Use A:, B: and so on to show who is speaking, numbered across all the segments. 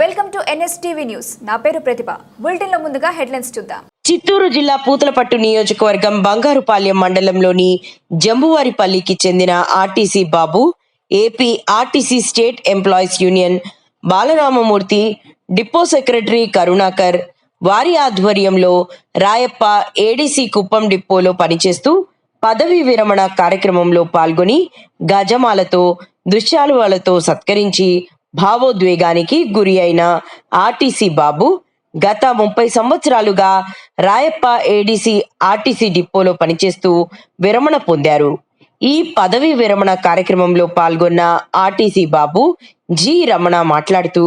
A: Welcome to NSTV news. నా పేరు ప్రతిభ. బులెటిన్లో ముందుగా హెడ్లైన్స్ చూద్దాం.
B: చిత్తూరు జిల్లా పూతలపట్టు నియోజకవర్గం బంగారుపాలెం మండలంలోని జంబువారిపల్లికి చెందిన RTC Babu AP RTC state employees union Balaramamurthy depot secretary Karunakar వారి ఆధ్వర్యంలో రాయప్ప ఏడీసీ కుప్పం డిపోలో పనిచేస్తూ పదవీ విరమణ కార్యక్రమంలో పాల్గొని గజమాలతో దృశ్యాలువలతో సత్కరించి భావోద్వేగానికి గురి అయిన ఆర్టీసీ బాబు గత ముప్పై సంవత్సరాలుగా రాయప్ప ఏడీసీ ఆర్టీసీ డిపోలో పనిచేస్తూ విరమణ పొందారు. ఈ పదవి విరమణ కార్యక్రమంలో పాల్గొన్న ఆర్టీసీ బాబు జి రమణ మాట్లాడుతూ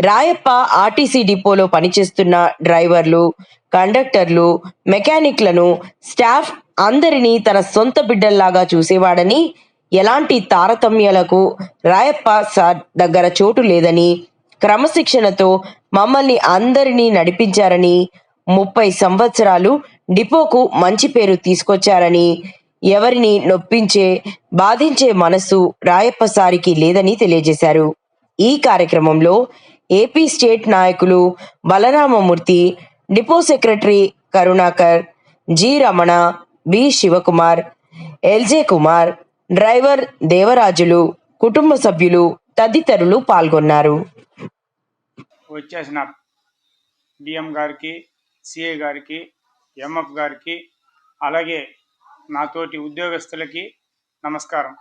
B: రాయప్ప ఆర్టీసీ డిపోలో పనిచేస్తున్న డ్రైవర్లు కండక్టర్లు మెకానిక్లను స్టాఫ్ అందరినీ తన సొంత బిడ్డల్లాగా చూసేవాడని ఎలాంటి తారతమ్యాలకు రాయప్ప సార్ దగ్గర చోటు లేదని క్రమశిక్షణతో మమ్మల్ని అందరినీ నడిపించారని ముప్పై సంవత్సరాలు డిపోకు మంచి పేరు తీసుకొచ్చారని ఎవరిని నొప్పించే బాధించే మనస్సు రాయప్ప సారికి లేదని తెలియజేశారు. ఈ కార్యక్రమంలో ఏపీ స్టేట్ నాయకులు Balaramamurthy depot secretary Karunakar G Ramana B Shivakumar LJ Kumar driver Devarajulu కుటుంబ సభ్యులు తదితరులు పాల్గొన్నారు.
C: వచ్చేసిన డిఎం గారికి సిఏ గారికి ఎంఎఫ్ గారికి అలాగే నాతోటి ఉద్యోగస్తులకి నమస్కారం.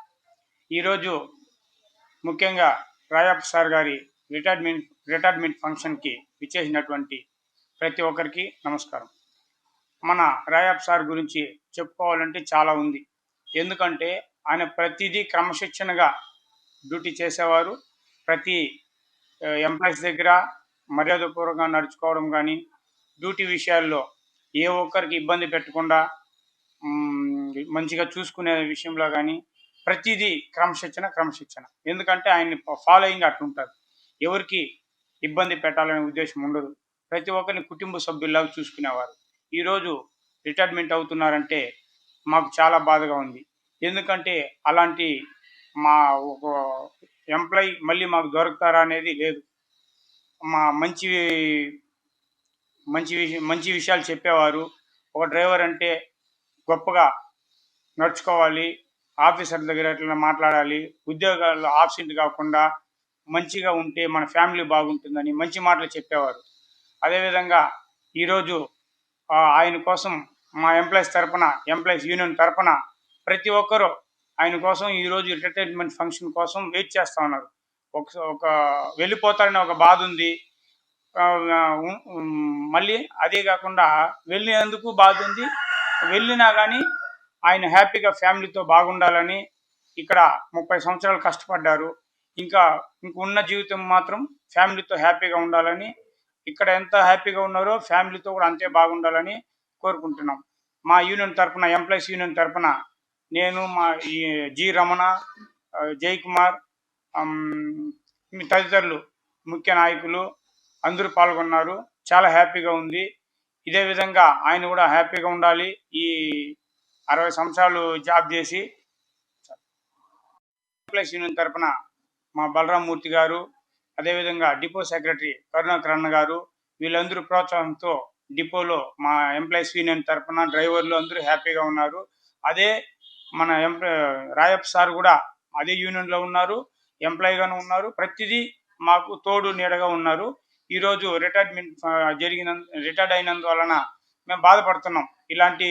C: ఈరోజు ముఖ్యంగా రాయప్ సార్ గారి రిటైర్మెంట్ రిటైర్మెంట్ ఫంక్షన్కి విచ్చేసినటువంటి ప్రతి ఒక్కరికి నమస్కారం. మన రాయప్ సార్ గురించి చెప్పుకోవాలంటే చాలా ఉంది. ఎందుకంటే ఆయన ప్రతిదీ క్రమశిక్షణగా డ్యూటీ చేసేవారు. ప్రతి ఎంప్లాయీస్ దగ్గర మర్యాదపూర్వకంగా నడుచుకోవడం కానీ డ్యూటీ విషయాల్లో ఏ ఒక్కరికి ఇబ్బంది పెట్టకుండా మంచిగా చూసుకునే విషయంలో కానీ ప్రతిదీ క్రమశిక్షణ క్రమశిక్షణ. ఎందుకంటే ఆయన్ని ఫాలోయింగ్ అట్లుంటారు ఎవరికి ఇబ్బంది పెట్టాలనే ఉద్దేశం ఉండదు. ప్రతి ఒక్కరిని కుటుంబ సభ్యుల్లాగా చూసుకునేవారు. ఈరోజు రిటైర్మెంట్ అవుతున్నారంటే మాకు చాలా బాధగా ఉంది. ఎందుకంటే అలాంటి మా ఒక ఎంప్లాయీ మళ్ళీ మాకు దొరుకుతారా అనేది లేదు. మా మంచి మంచి విషయం మంచి విషయాలు చెప్పేవారు. ఒక డ్రైవర్ అంటే గొప్పగా నడుచుకోవాలి ఆఫీసర్ దగ్గర ఎట్లా మాట్లాడాలి ఉద్యోగాల్లో ఆబ్సెంట్ కాకుండా మంచిగా ఉంటే మన ఫ్యామిలీ బాగుంటుందని మంచి మాటలు చెప్పేవారు. అదేవిధంగా ఈరోజు ఆయన కోసం మా ఎంప్లాయీస్ తరపున ఎంప్లాయీస్ యూనియన్ తరపున ప్రతి ఒక్కరూ ఆయన కోసం ఈరోజు ఎంటర్టైన్మెంట్ ఫంక్షన్ కోసం వెయిట్ చేస్తూ ఉన్నారు. ఒక ఒక వెళ్ళిపోతారనే ఒక బాధ ఉంది. మళ్ళీ అదే కాకుండా వెళ్ళినందుకు బాధ ఉంది. వెళ్ళినా కానీ ఆయన హ్యాపీగా ఫ్యామిలీతో బాగుండాలని ఇక్కడ ముప్పై సంవత్సరాలు కష్టపడ్డారు. ఇంకా ఇంక ఉన్న జీవితం మాత్రం ఫ్యామిలీతో హ్యాపీగా ఉండాలని ఇక్కడ ఎంత హ్యాపీగా ఉన్నారో ఫ్యామిలీతో కూడా అంతే బాగుండాలని కోరుకుంటున్నాం. మా యూనియన్ తరపున ఎంప్లాయీస్ యూనియన్ తరఫున నేను మా ఈ జి రమణ ఆ, జై కుమార్ తదితరులు ముఖ్య నాయకులు అందరూ పాల్గొన్నారు. చాలా హ్యాపీగా ఉంది. ఇదే విధంగా ఆయన కూడా హ్యాపీగా ఉండాలి. ఈ అరవై సంవత్సరాలు జాబ్ చేసి ప్లస్ యూనియన్ తరఫున మా బలరామూర్తి గారు అదేవిధంగా డిపో సెక్రటరీ కరుణాకరణ గారు వీళ్ళందరూ ప్రోత్సాహంతో డిపోలో మా ఎంప్లాయీస్ యూనియన్ తరపున డ్రైవర్లు అందరూ హ్యాపీగా ఉన్నారు. అదే మన ఎంప్లా రాయప్ సార్ కూడా అదే యూనియన్లో ఉన్నారు ఎంప్లాయీగాను ఉన్నారు. ప్రతిదీ మాకు తోడు నీడగా ఉన్నారు. ఈరోజు రిటైర్మెంట్ జరిగిన రిటైర్డ్ అయినందువలన మేము బాధపడుతున్నాం. ఇలాంటి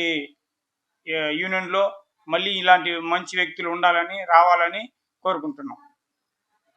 C: యూనియన్లో మళ్ళీ ఇలాంటి మంచి వ్యక్తులు ఉండాలని రావాలని కోరుకుంటున్నాం.